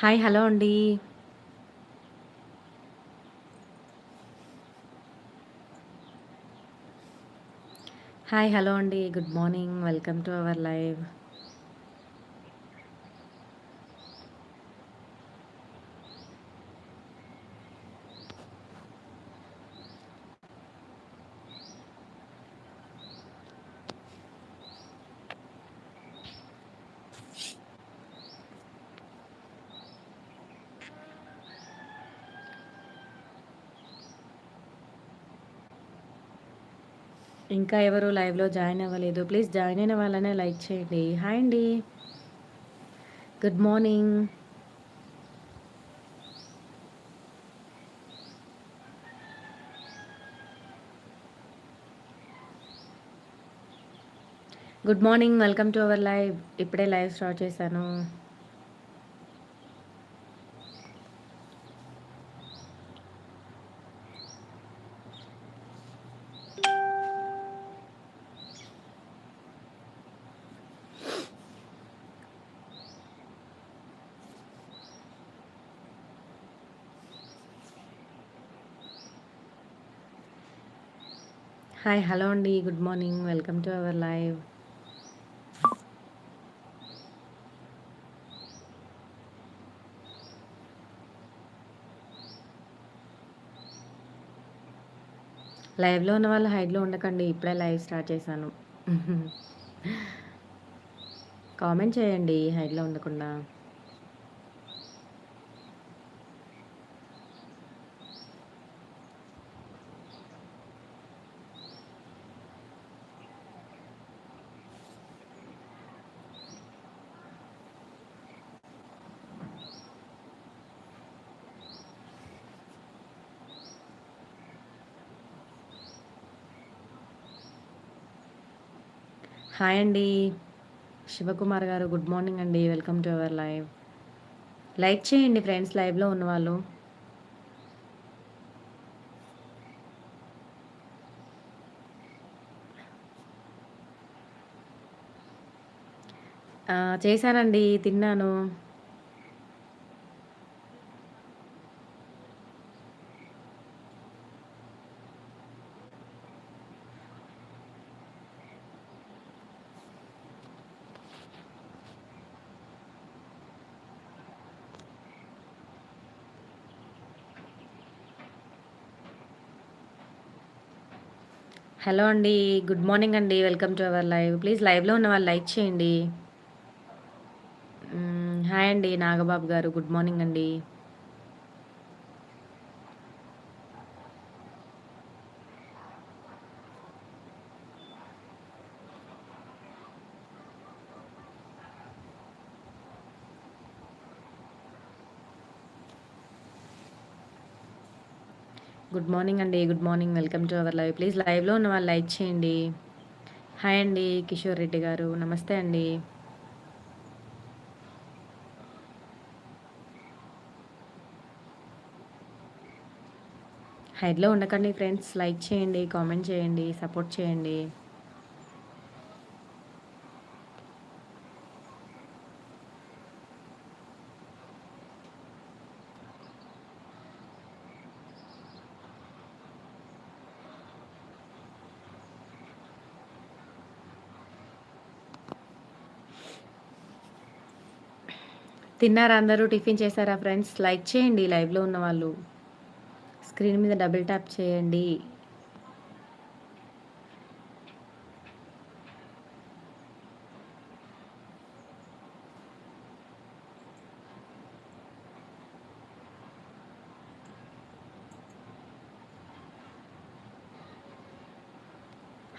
Hi hello అండి. Hi hello అండి. Good morning. Welcome to our live. ఇంకా ఎవరు లైవ్లో జాయిన్ అవ్వలేదు ప్లీజ్ జాయిన్ అయిన వాళ్ళనే లైక్ చేయండి. హాయ్ అండి. Good morning. Good morning welcome to our live. ఇప్పుడే లైవ్ స్టార్ట్ చేశాను. హాయ్ హలో అండి. Good morning. Welcome to our live. లైవ్లో ఉన్న వాళ్ళు హైడ్లో ఉండకండి. ఇప్పుడే లైవ్ స్టార్ట్ చేశాను. కామెంట్ చేయండి హైడ్లో ఉండకుండా. హాయ్ అండి. శివకుమార్ గారు గుడ్ మార్నింగ్ అండి. Welcome to our live. Like చేయండి ఫ్రెండ్స్ లైవ్లో ఉన్నవాళ్ళు. చేశానండి తిన్నాను. హలో అండి గుడ్ మార్నింగ్ అండి welcome to our live. Please లైవ్లో ఉన్న వాళ్ళు లైక్ చేయండి. హాయ్ అండి నాగబాబు గారు గుడ్ మార్నింగ్ అండి. గుడ్ మార్నింగ్ అండి good morning. Welcome to our live. Please లైవ్లో ఉన్న వాళ్ళు లైక్ చేయండి. హాయ్ అండి కిషోర్ రెడ్డి గారు. నమస్తే అండి. హైడ్లో ఉండకండి ఫ్రెండ్స్. లైక్ చేయండి కామెంట్ చేయండి సపోర్ట్ చేయండి. తిన్నారా అందరూ? టిఫిన్ చేశారా ఫ్రెండ్స్? లైక్ చేయండి లైవ్లో ఉన్న వాళ్ళు. స్క్రీన్ మీద డబుల్ ట్యాప్ చేయండి.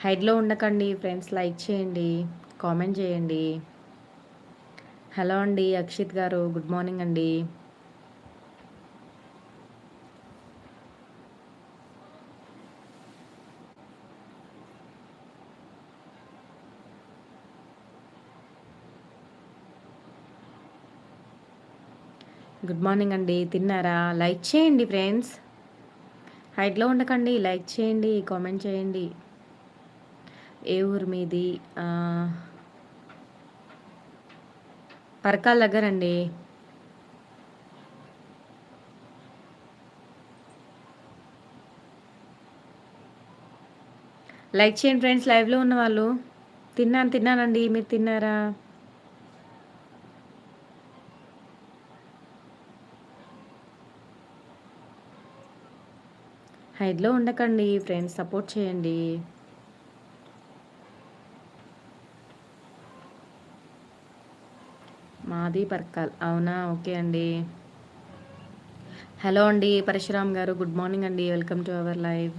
హైడ్లో ఉండకండి ఫ్రెండ్స్ లైక్ చేయండి కామెంట్ చేయండి. హలో అండి అక్షిత్ గారు. గుడ్ మార్నింగ్ అండి. గుడ్ మార్నింగ్ అండి. తిన్నారా? లైక్ చేయండి ఫ్రెండ్స్. హైట్లో ఉండకండి. లైక్ చేయండి కామెంట్ చేయండి. ఏ ఊరు మీది? పరకాల దగ్గరండి. లైక్ చేయండి ఫ్రెండ్స్ లైవ్లో ఉన్న వాళ్ళు. తిన్నాను తిన్నానండి. మీరు తిన్నారా? హైడ్లో ఉండకండి ఫ్రెండ్స్. సపోర్ట్ చేయండి. మాది పర్కాల్. అవునా? ఓకే అండి. హలో అండి పరశురామ్ గారు. గుడ్ మార్నింగ్ అండి. Welcome to our live.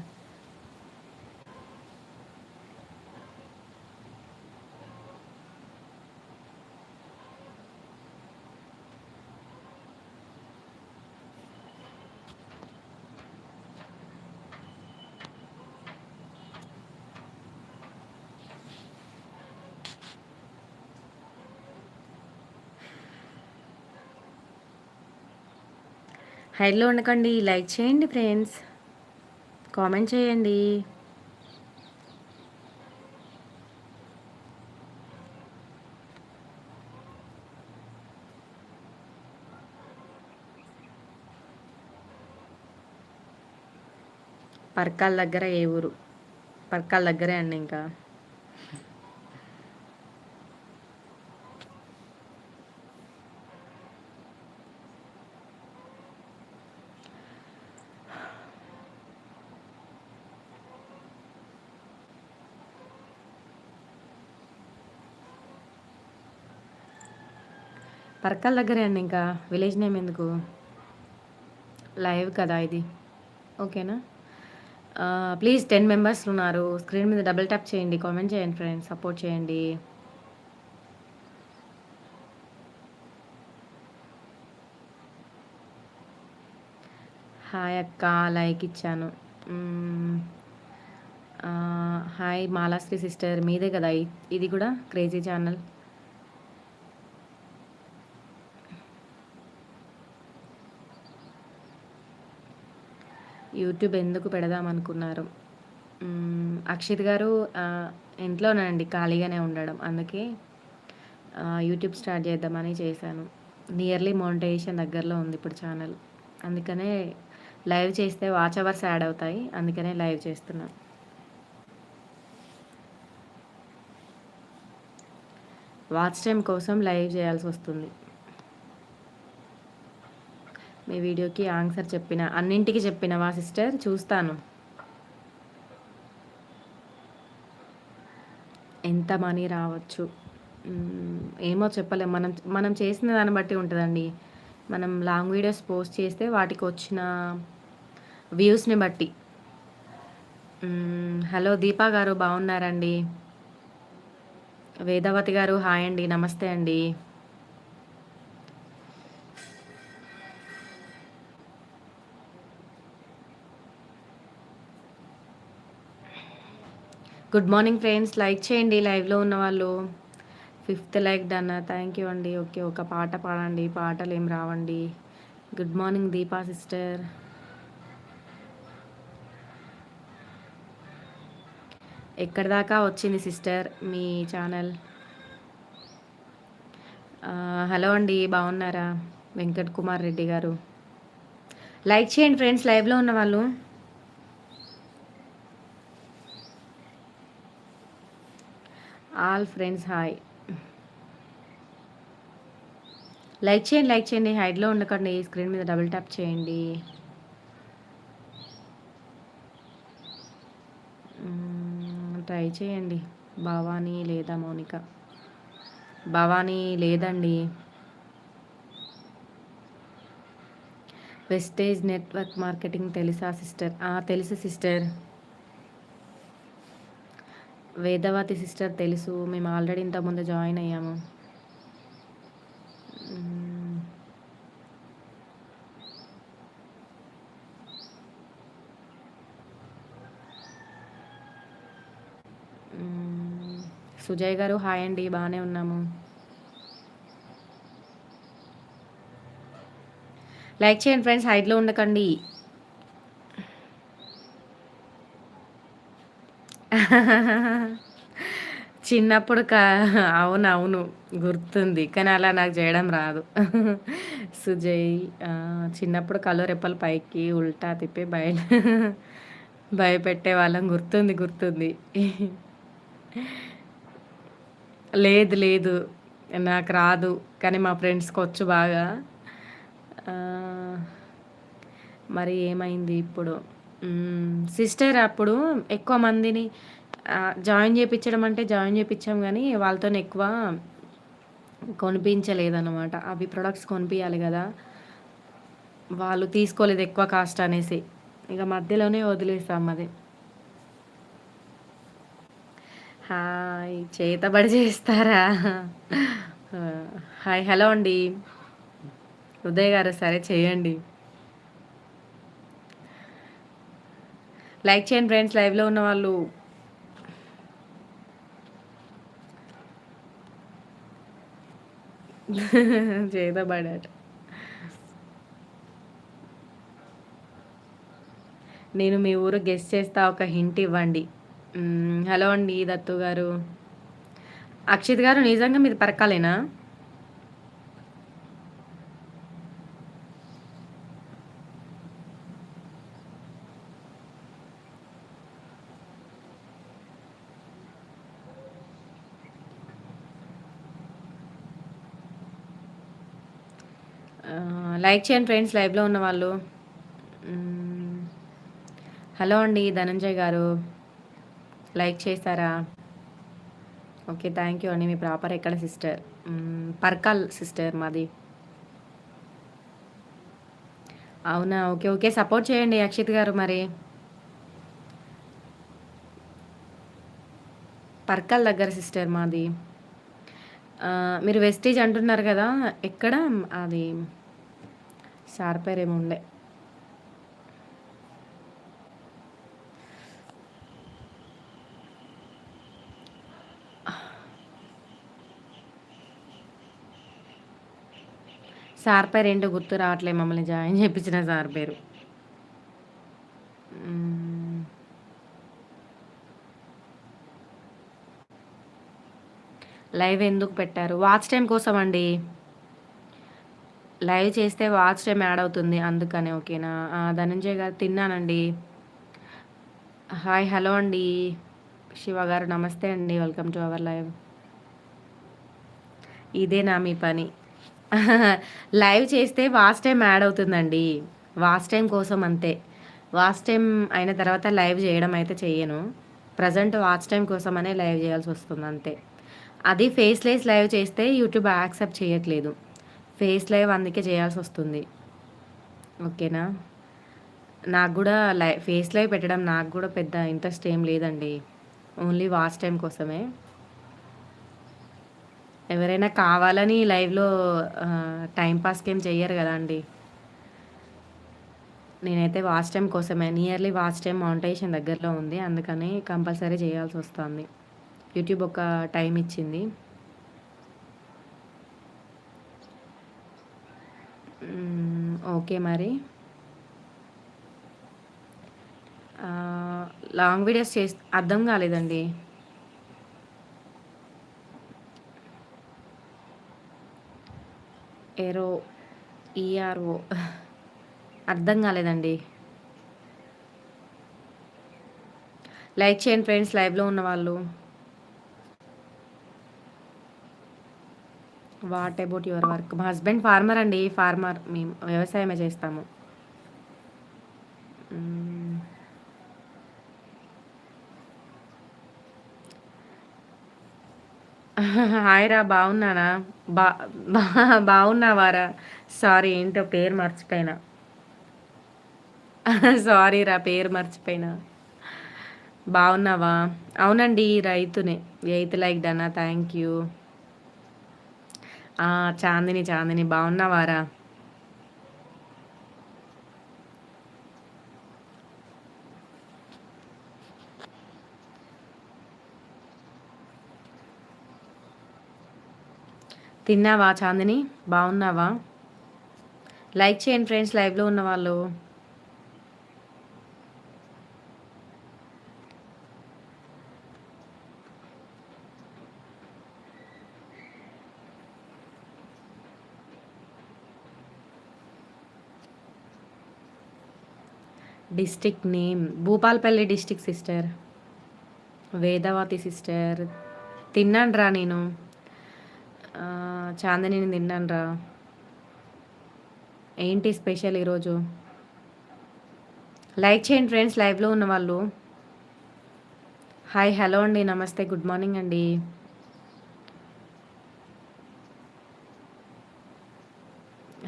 హైడ్లో ఉండకండి. లైక్ చేయండి ఫ్రెండ్స్. కామెంట్ చేయండి. పర్కాల దగ్గర ఏ ఊరు? పర్కాల దగ్గరే అండి ఇంకా. పర్కల్ దగ్గరే అండి ఇంకా. విలేజ్ నేమ్ ఎందుకు? లైవ్ కదా ఇది. ఓకేనా? ప్లీజ్ టెన్ మెంబర్స్ ఉన్నారు. స్క్రీన్ మీద డబుల్ ట్యాప్ చేయండి. కామెంట్ చేయండి ఫ్రెండ్స్. సపోర్ట్ చేయండి. హాయ్ అక్క లైక్ ఇచ్చాను. Hi Malashri sister. మీదే కదా ఇది కూడా క్రేజీ ఛానల్. యూట్యూబ్ ఎందుకు పెడదాం అనుకున్నారు? అక్షిత్ గారు ఇంట్లోనండి ఖాళీగానే ఉండడం. అందుకే యూట్యూబ్ స్టార్ట్ చేద్దామని చేశాను. నియర్లీ మోనిటైజేషన్ దగ్గరలో ఉంది ఇప్పుడు ఛానల్. అందుకనే లైవ్ చేస్తే వాచ్ అవర్స్ యాడ్ అవుతాయి. అందుకనే లైవ్ చేస్తున్నాను వాచ్ టైం కోసం లైవ్ చేయాల్సి వస్తుంది. మీ వీడియోకి ఆన్సర్ చెప్పిన అన్నింటికి చెప్పినవా సిస్టర్? చూస్తాను. ఎంత మనీ రావచ్చు? ఏమో చెప్పలేము మనం మనం చేసిన దాన్ని బట్టి ఉంటుందండి. మనం లాంగ్ వీడియోస్ పోస్ట్ చేస్తే వాటికి వచ్చిన వ్యూస్ని బట్టి. హలో దీపా గారు బాగున్నారండి? వేదవతి గారు హాయ్ అండి. నమస్తే అండి. గుడ్ మార్నింగ్ ఫ్రెండ్స్ లైక్ చేయండి లైవ్లో ఉన్న వాళ్ళు. Fifth like done thank you అండి. ఓకే ఒక పాట పాడండి. పాటలు ఏం రావండి. గుడ్ మార్నింగ్ దీపా సిస్టర్ ఎక్కడి దాకా వచ్చింది సిస్టర్ మీ ఛానల్ హలో అండి బాగున్నారా? వెంకట్ కుమార్ రెడ్డి గారు. లైక్ చేయండి ఫ్రెండ్స్ లైవ్లో ఉన్న వాళ్ళు. ఆల్ ఫ్రెండ్స్ హాయ్ లైక్ చేయండి లైక్ చేయండి. హైడ్లో ఉండకండి. స్క్రీన్ మీద డబుల్ ట్యాప్ చేయండి. Hmm, ట్రై చేయండి. భవానీ లేదా మౌనిక? భవానీ లేదండి. వెస్టేజ్ నెట్వర్క్ మార్కెటింగ్ తెలుసా సిస్టర్ తెలుసు సిస్టర్ వేదవతి సిస్టర్ తెలుసు. మేము ఆల్రెడీ ఇంతకుముందు జాయిన్ అయ్యాము. సుజయ్ గారు హాయ్ అండి. బాగానే ఉన్నాము. లైక్ చేయండి ఫ్రెండ్స్. హైట్లో ఉండకండి. చిన్నప్పుడు కా అవును అవును గుర్తుంది. కానీ అలా నాకు చేయడం రాదు. సుజయ్ చిన్నప్పుడు కళ్ళు రెప్పలు పైకి ఉల్టా తిప్పి బయట భయపెట్టే వాళ్ళం. గుర్తుంది గుర్తుంది. లేదు లేదు. నాకు రాదు. కానీ మా ఫ్రెండ్స్కి వచ్చు బాగా. మరి ఏమైంది ఇప్పుడు? సిస్టర్ అప్పుడు ఎక్కువ మందిని జాయిన్ చేయించడం అంటే జాయిన్ చేయించాం కానీ వాళ్ళతో ఎక్కువ కొనిపించలేదన్నమాట. అవి ప్రొడక్ట్స్ కొనిపించాలి కదా. వాళ్ళు తీసుకోలేదు ఎక్కువ కాస్ట్ అనేసి. ఇక మధ్యలోనే వదిలేస్తాం అది. హాయ్ చేతబడి చేస్తారా? హాయ్ హలో అండి. ఉదయ్ గారు సరే చేయండి. లైక్ చేయండి ఫ్రెండ్స్ లైవ్లో ఉన్న వాళ్ళు. చేతబడాట నేను మీ ఊరు గెస్ట్ చేస్తా ఒక హింట్ ఇవ్వండి. హలో అండి దత్తు గారు. అక్షిత్ గారు నిజంగా మీది పరకాలేనా? లైక్ చేయండి ఫ్రెండ్స్ లైవ్లో ఉన్న వాళ్ళు. హలో అండి ధనంజయ్ గారు. లైక్ చేస్తారా? ఓకే థ్యాంక్ యూ అండి మీ ప్రాపర్ ఎక్కడ సిస్టర్? పర్కాల్ సిస్టర్ మాది. అవునా? ఓకే ఓకే సపోర్ట్ చేయండి అక్షిత్ గారు మరి. పర్కల్ దగ్గర సిస్టర్ మాది. మీరు వెస్టేజ్ అంటున్నారు కదా ఎక్కడ? అది. సార్ పేరు ఏముండే సార్ పేరు ఏంటో గుర్తు రావట్లే మమ్మల్ని జాయిన్ చేయించిన సార్ పేరు లైవ్ ఎందుకు పెట్టారు వాచ్ టైం కోసం అండి లైవ్ చేస్తే వాచ్ టైం యాడ్ అవుతుంది అందుకనే ఓకేనా? ధనంజయ్ గారు తిన్నానండి. హాయ్ హలో అండి. శివ గారు నమస్తే అండి. Welcome to our live. ఇదేనా మీ పని? లైవ్ చేస్తే వాచ్ టైం యాడ్ అవుతుందండి. వాచ్ టైం కోసం అంతే. వాచ్ టైం అయిన తర్వాత లైవ్ చేయడం అయితే చేయను ప్రజెంట్ వాచ్ టైం కోసం అనే లైవ్ చేయాల్సి వస్తుంది అంతే. అది ఫేస్లెస్ లైవ్ చేస్తే యూట్యూబ్ యాక్సెప్ట్ చేయట్లేదు. ఫేస్ లైవ్ అందుకే చేయాల్సి వస్తుంది. ఓకేనా? నాకు కూడా లై ఫేస్ లైవ్ పెట్టడం నాకు కూడా పెద్ద ఇంట్రెస్ట్ ఏం లేదండి. ఓన్లీ వాచ్ టైం కోసమే. ఎవరైనా కావాలని లైవ్లో టైంపాస్కి ఏం చెయ్యరు కదా అండి. నేనైతే వాచ్ టైం కోసమే. నియర్లీ వాచ్ టైం మౌంటేషన్ దగ్గరలో ఉంది. అందుకని కంపల్సరీ చేయాల్సి వస్తుంది. యూట్యూబ్ ఒక టైం ఇచ్చింది. ఓకే మరి. లాంగ్ వీడియోస్ చేసి అర్థం కాలేదండి. ఏరో ఈఆర్ఓ అర్థం కాలేదండి. లైక్ చేయండి ఫ్రెండ్స్ లైవ్లో ఉన్న వాళ్ళు. వాట్ అబౌట్ యువర్ వర్క్ మా హస్బెండ్ ఫార్మర్ అండి ఫార్మర్ మేము వ్యవసాయమే చేస్తాము. Hmm. హాయ్ రా బాగున్నానా? బా బాగున్నావారా? సారీ ఏంటో పేరు మర్చిపోయినా. సారీ రా పేరు మర్చిపోయినా. బాగున్నావా? అవునండి రైతునే. ఎయిత్ లైక్ డన్నా థ్యాంక్ యూ చాందిని చాందిని బాగున్నావారా? తిన్నావా చాందిని? బాగున్నావా? లైక్ చేయండి ఫ్రెండ్స్ లైవ్లో ఉన్న వాళ్ళు district name. Bhupalpally district sister. Vedavathi sister. తిన్నాను రా నేను చాందనిని తిన్నాను రా ఏంటి స్పెషల్ ఈరోజు? లైక్ చేయండి ఫ్రెండ్స్ లైవ్లో ఉన్న వాళ్ళు. హాయ్ హలో అండి నమస్తే గుడ్ మార్నింగ్ అండి.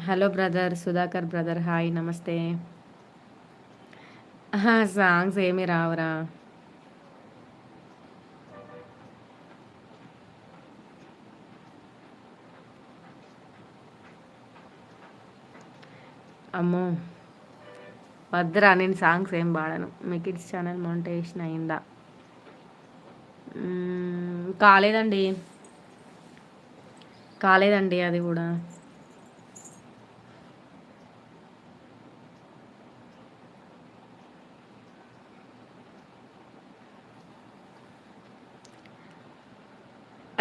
Hello brother Sudhakar brother hi నమస్తే. సాంగ్స్ ఏమి రావురా అమ్మో. వద్దురా నేను సాంగ్స్ ఏం పాడను. మీ కిడ్స్ ఛానల్ మోనిటైజేషన్ అయిందా? కాలేదండి. కాలేదండి అది కూడా.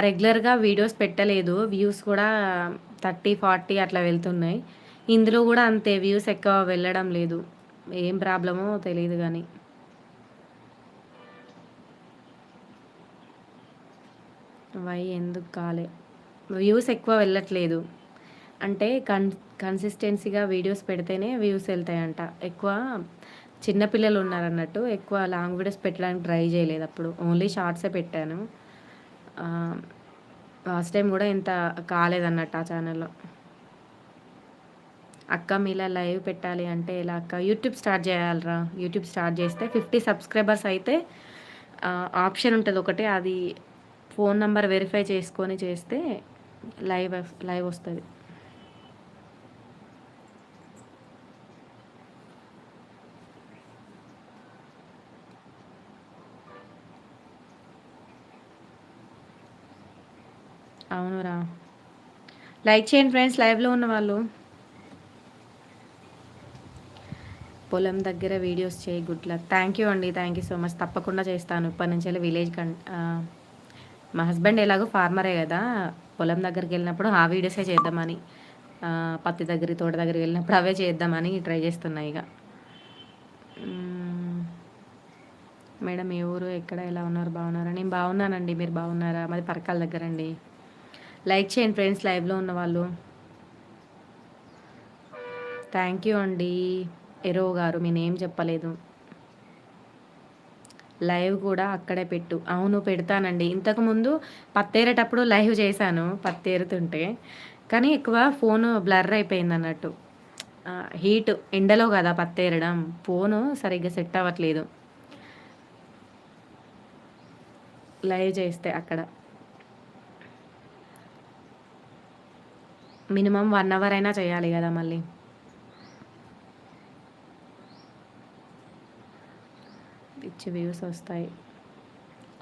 రెగ్యులర్గా వీడియోస్ పెట్టలేదు. వ్యూస్ కూడా థర్టీ ఫార్టీ అట్లా వెళ్తున్నాయి. ఇందులో కూడా అంతే వ్యూస్ ఎక్కువ వెళ్ళడం లేదు. ఏం ప్రాబ్లమో తెలియదు కానీ వై ఎందుకు కాలే? వ్యూస్ ఎక్కువ వెళ్ళట్లేదు. అంటే కన్ కన్సిస్టెన్సీగా వీడియోస్ పెడితేనే వ్యూస్ వెళ్తాయంట. ఎక్కువ చిన్నపిల్లలు ఉన్నారన్నట్టు ఎక్కువ లాంగ్ వీడియోస్ పెట్టడానికి ట్రై చేయలేదు అప్పుడు. ఓన్లీ షార్ట్సే పెట్టాను. లాస్ట్ టైం కూడా ఇంత కాలేదన్నట్టు ఆ ఛానల్లో అక్క మీలా లైవ్ పెట్టాలి అంటే ఇలా అక్క? యూట్యూబ్ స్టార్ట్ చేయాలరా. యూట్యూబ్ స్టార్ట్ చేస్తే ఫిఫ్టీ సబ్స్క్రైబర్స్ అయితే ఆప్షన్ ఉంటుంది ఒకటి అది ఫోన్ నెంబర్ వెరిఫై చేసుకొని చేస్తే లైవ్ లైవ్ వస్తుంది. అవునురా. లైక్ చేయండి ఫ్రెండ్స్ లైవ్లో ఉన్న వాళ్ళు. పొలం దగ్గర వీడియోస్ చేయి గుడ్ లక్ థ్యాంక్ యూ అండి థ్యాంక్ యూ సో మచ్ తప్పకుండా చేస్తాను. ఇప్పటి నుంచి విలేజ్ కం మా హస్బెండ్ ఎలాగో ఫార్మరే కదా. పొలం దగ్గరికి వెళ్ళినప్పుడు ఆ వీడియోసే చేద్దామని పత్తి దగ్గర తోట దగ్గరికి వెళ్ళినప్పుడు అవే చేద్దామని ట్రై చేస్తున్నాయి ఇక. మేడం ఏ ఊరు ఎక్కడ ఎలా ఉన్నారు బాగున్నారా? నేను బాగున్నానండి మీరు బాగున్నారా? మాది పరకాల దగ్గర అండి. లైక్ చేయండి ఫ్రెండ్స్ లైవ్లో ఉన్న వాళ్ళు. థ్యాంక్ యూ అండి. ఎరో గారు మీ నేమ్ చెప్పలేదు. లైవ్ కూడా అక్కడే పెట్టు. అవును పెడతానండి. ఇంతకుముందు పత్తేరేటప్పుడు లైవ్ చేశాను పత్తేరుతుంటే. కానీ ఎక్కువ ఫోన్ బ్లర్ అయిపోయింది అన్నట్టు. హీట్ ఎండలో కదా పత్తేరడం. ఫోను సరిగ్గా సెట్ అవ్వట్లేదు. లైవ్ చేస్తే అక్కడ. మినిమం వన్ అవర్ అయినా చేయాలి కదా మళ్ళీ. పిచ్చి వ్యూస్ వస్తాయి.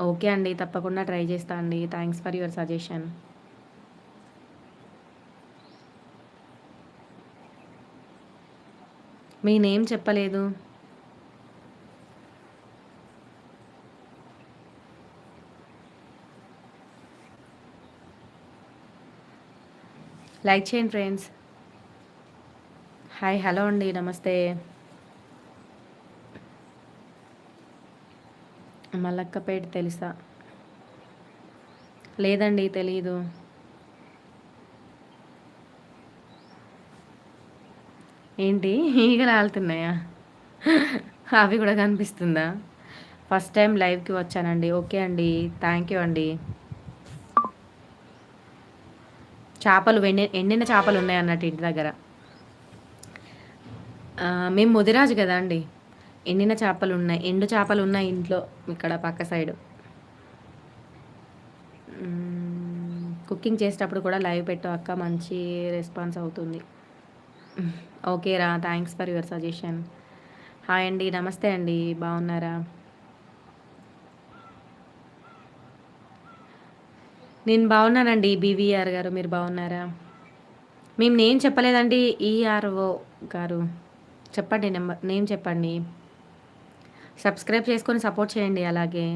ఓకే అండి తప్పకుండా ట్రై చేస్తా అండి. Thanks for your suggestion. Me name చెప్పలేదు. లైక్ చేయండి ఫ్రెండ్స్. హాయ్ హలో అండి నమస్తే. మల్లక్కపేట తెలుసా? లేదండి తెలీదు. ఏంటి? ఈగలు ఆలుతున్నాయా అవి కూడా కనిపిస్తుందా? ఫస్ట్ టైం లైవ్కి వచ్చానండి. ఓకే అండి థ్యాంక్ యూ అండి. చేపలు ఎండి ఎండిన చేపలు ఉన్నాయి అన్నట్టు ఇంటి దగ్గర. మేము ముదిరాజు కదా అండి. ఎండిన చేపలు ఉన్నాయి ఎండు చేపలు ఉన్నాయి ఇంట్లో ఇక్కడ పక్క సైడ్. కుకింగ్ చేసేటప్పుడు కూడా లైవ్ పెట్టు అక్క మంచి రెస్పాన్స్ అవుతుంది. ఓకే రా thanks for your suggestion. Hi అండి నమస్తే అండి బాగున్నారా? నేను బాగున్నానండి బీవీఆర్ గారు మీరు బాగున్నారా? మేము నేను చెప్పలేదండి ఈఆర్ఓ గారు. చెప్పండి నెంబర్ నేమ్ చెప్పండి. సబ్స్క్రైబ్ చేసుకొని సపోర్ట్ చేయండి అలాగే.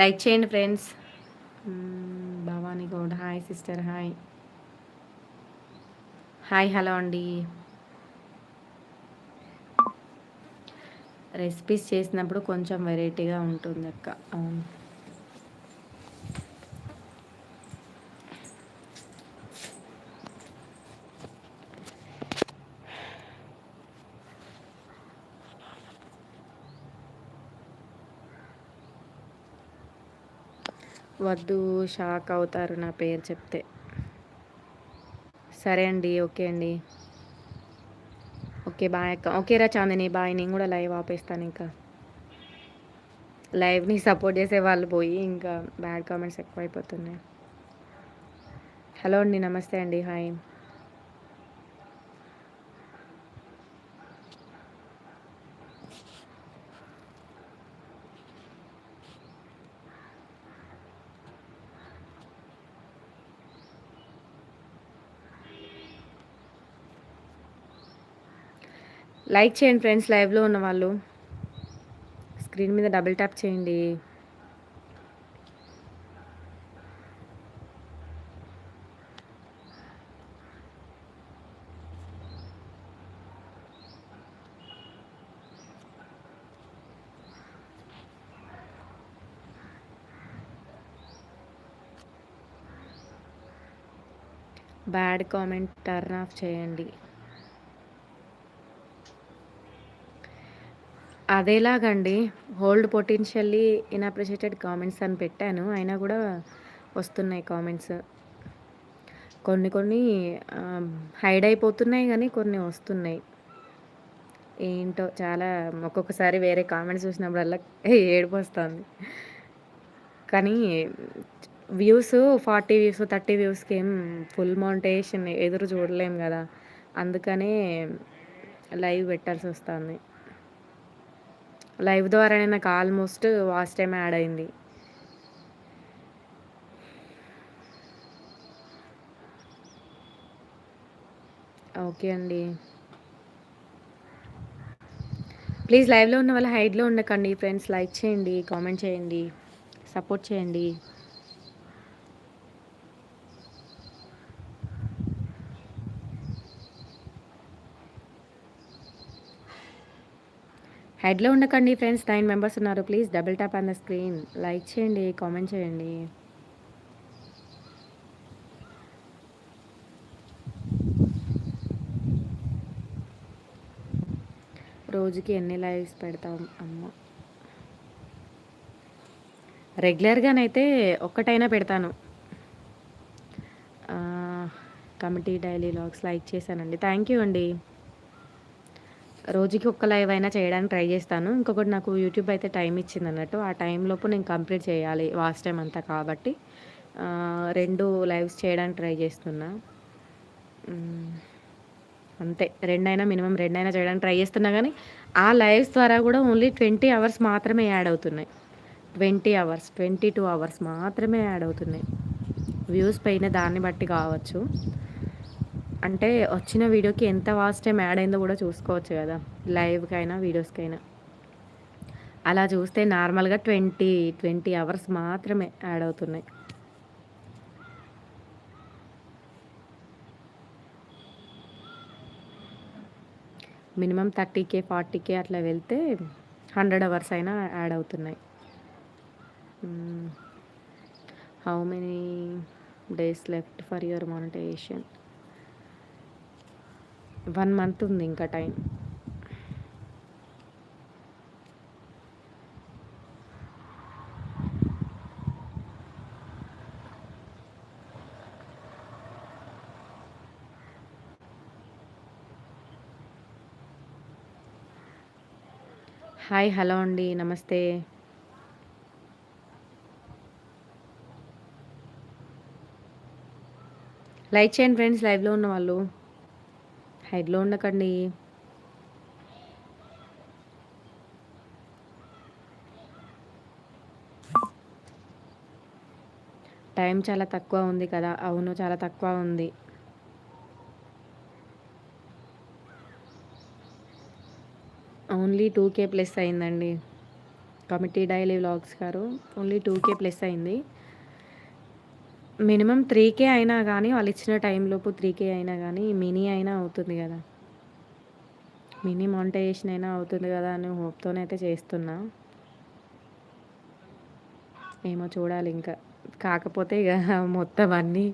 లైక్ చేయండి friends. Bhavani Goud hi sister hi. Hi hello అండి. రెసిపీస్ చేసినప్పుడు కొంచెం వెరైటీగా ఉంటుంది అక్క. అవును. వద్దు షాక్ అవుతారు నా పేరు చెప్తే. సరే అండి ఓకే అండి. ఓకే బాయ్ అక్క. ఓకే రా చాందిని బాయ్. నేను కూడా లైవ్ ఆపేస్తాను ఇంకా. లైవ్ని సపోర్ట్ చేసే వాళ్ళు పోయి ఇంకా బ్యాడ్ కామెంట్స్ ఎక్కువైపోతున్నాయి. హలో అండి నమస్తే అండి. హాయ్. లైక్ చేయండి ఫ్రెండ్స్ లైవ్లో ఉన్న వాళ్ళు. స్క్రీన్ మీద డబుల్ ట్యాప్ చేయండి. బ్యాడ్ కామెంట్ టర్న్ ఆఫ్ చేయండి. అదేలాగండి. హోల్డ్ పొటెన్షియల్లీ ఇన్అప్రిషియేటెడ్ కామెంట్స్ అని పెట్టాను. అయినా కూడా వస్తున్నాయి కామెంట్స్ కొన్ని కొన్ని హైడ్ అయిపోతున్నాయి కానీ కొన్ని వస్తున్నాయి. ఏంటో చాలా ఒక్కొక్కసారి వేరే కామెంట్స్ చూసినప్పుడల్లా ఏడుపు వస్తుంది. కానీ వ్యూస్ ఫార్టీ వ్యూస్ థర్టీ వ్యూస్కి ఏం ఫుల్ మౌంటేషన్ ఎదురు చూడలేం కదా. అందుకనే లైవ్ పెట్టాల్సి వస్తుంది. లైవ్ ద్వారానే నాకు ఆల్మోస్ట్ వాచ్ టైం యాడ్ అయింది. ఓకే అండి. ప్లీజ్ లైవ్లో ఉన్న వాళ్ళ హైడ్లో ఉండకండి ఫ్రెండ్స్. లైక్ చేయండి కామెంట్ చేయండి సపోర్ట్ చేయండి. హెడ్లో ఉండకండి ఫ్రెండ్స్. నైన్ మెంబర్స్ ఉన్నారు. Please double tap on the screen. Like చేయండి కామెంట్ చేయండి. రోజుకి ఎన్ని లైవ్స్ పెడతాం అమ్మ? రెగ్యులర్గానైతే ఒక్కటైనా పెడతాను. కమిటీ డైలీ లాగ్స్ లైక్ చేశానండి. థ్యాంక్ యూ అండి. రోజుకి ఒక్క లైవ్ అయినా చేయడానికి ట్రై చేస్తాను. ఇంకొకటి నాకు యూట్యూబ్ అయితే టైం ఇచ్చింది అన్నట్టు. ఆ టైంలోపు నేను కంప్లీట్ చేయాలి వాస్ట్ టైం అంతా కాబట్టి. రెండు లైవ్స్ చేయడానికి ట్రై చేస్తున్నా. అంతే. రెండైనా మినిమం రెండైనా చేయడానికి ట్రై చేస్తున్నా కానీ ఆ లైవ్స్ ద్వారా కూడా ఓన్లీ ట్వంటీ అవర్స్ మాత్రమే యాడ్ అవుతున్నాయి. Twenty hours twenty two hours మాత్రమే యాడ్ అవుతున్నాయి. వ్యూస్ పైన దాన్ని బట్టి కావచ్చు. అంటే వచ్చిన వీడియోకి ఎంత వాచ్ టైం యాడ్ అయిందో కూడా చూసుకోవచ్చు కదా. లైవ్కైనా వీడియోస్కైనా అలా చూస్తే నార్మల్గా ట్వంటీ ట్వంటీ అవర్స్ మాత్రమే యాడ్ అవుతున్నాయి. Minimum thirty K forty K అట్లా వెళ్తే హండ్రెడ్ అవర్స్ అయినా యాడ్ అవుతున్నాయి. How many days left for your monetisation one month ఉంది ఇంకా టైం. హాయ్ హలో అండి నమస్తే. లైక్ చేయండి ఫ్రెండ్స్ లైవ్లో ఉన్న వాళ్ళు. హైడ్లో ఉండకండి. టైం చాలా తక్కువ ఉంది కదా. అవును చాలా తక్కువ ఉంది. ఓన్లీ టూ కే ప్లస్ అయిందండి. కమిటీ డైలీ వ్లాగ్స్ గారు ఓన్లీ టూ కే ప్లస్ అయింది. మినిమం త్రీ కే అయినా కానీ వాళ్ళు ఇచ్చిన టైంలోపు త్రీ కే అయినా కానీ మినీ అయినా అవుతుంది కదా. మినీ మానిటైజేషన్ అయినా అవుతుంది కదా అని హోప్తోనైతే చేస్తున్నా. ఏమో చూడాలి ఇంకా. కాకపోతే ఇక మొత్తం అన్నీ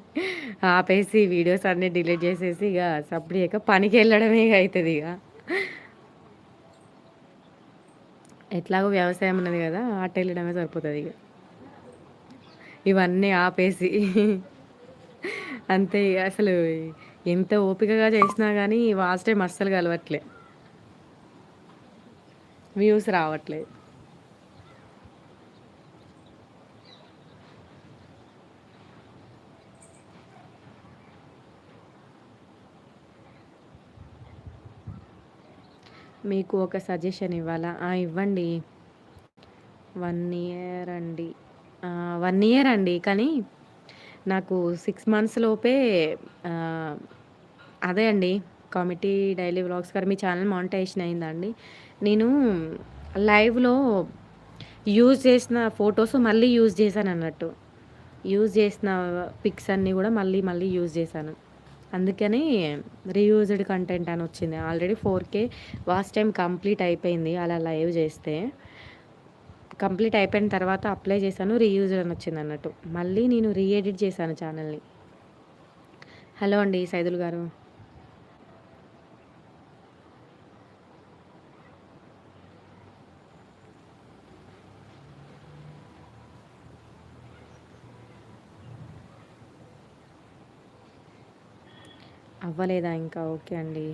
ఆపేసి వీడియోస్ అన్నీ డిలీట్ చేసేసి ఇక సపరేక పనికి వెళ్ళడమే అవుతుంది ఇక ఎట్లాగో వ్యవసాయం ఉన్నది కదా అట్ట వెళ్ళడమే సరిపోతుంది ఇక ఇవన్నీ ఆపేసి. అంతే ఇక అసలు ఎంత ఓపికగా చేసినా కానీ వాచ్ టైం అస్సలు కలవట్లే. వ్యూస్ రావట్లేదు. మీకు ఒక సజెషన్ ఇవ్వాలా? ఇవ్వండి. వన్ ఇయర్ అండి. వన్ ఇయర్ అండి. కానీ నాకు సిక్స్ మంత్స్ లోపే అదే అండి. కామెడీ డైలీ వ్లాగ్స్ గారు మీ ఛానల్ మానిటైజేషన్ అయిందండి. నేను లైవ్లో యూజ్ చేసిన ఫొటోస్ మళ్ళీ యూజ్ చేశాను అన్నట్టు. యూజ్ చేసిన పిక్స్ అన్నీ కూడా మళ్ళీ మళ్ళీ యూజ్ చేశాను. అందుకని రీయూజ్డ్ కంటెంట్ అని వచ్చింది. Already four K watch time complete అయిపోయింది అలా లైవ్ చేస్తే. కంప్లీట్ అయిపోయిన తర్వాత అప్లై చేశాను రీయూజ్డ్ అని వచ్చింది అన్నట్టు. మళ్ళీ నేను రీఎడిట్ చేశాను ఛానల్ని హలో అండి సైదుల్ గారు. అవ్వలేదా ఇంకా? ఓకే అండి.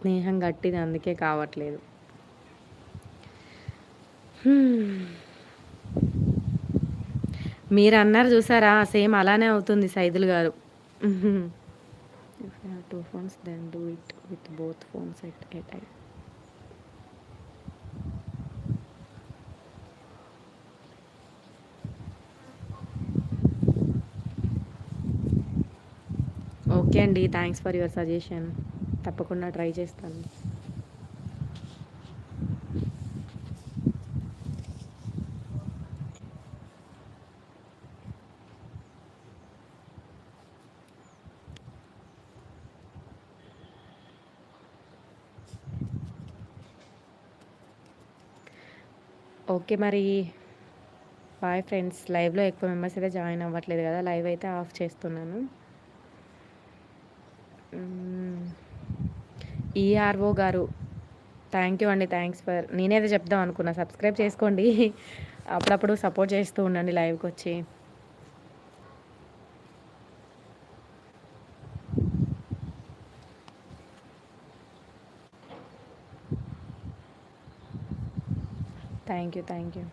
స్నేహం గట్టిది అందుకే కావట్లేదు. మీరు అన్నారు చూసారా సేమ్ అలానే అవుతుంది సైదుల్ గారు. Two phones then do it with both phones at a time okay అండి థ్యాంక్స్ ఫర్ యువర్ సజెషన్ తప్పకుండా ట్రై చేస్తాను. ఓకే మరి. Bye friends. లైవ్లో ఎక్కువ మెంబర్స్ అయితే జాయిన్ అవ్వట్లేదు కదా. లైవ్ అయితే ఆఫ్ చేస్తున్నాను. ఈఆర్ఓ గారు. థ్యాంక్ యూ అండి. థ్యాంక్స్ ఫర్ నేనేదో చెప్దాం అనుకున్నా. సబ్స్క్రైబ్ చేసుకోండి. అప్పుడప్పుడు సపోర్ట్ చేస్తూ ఉండండి లైవ్కి వచ్చి. Thank you thank you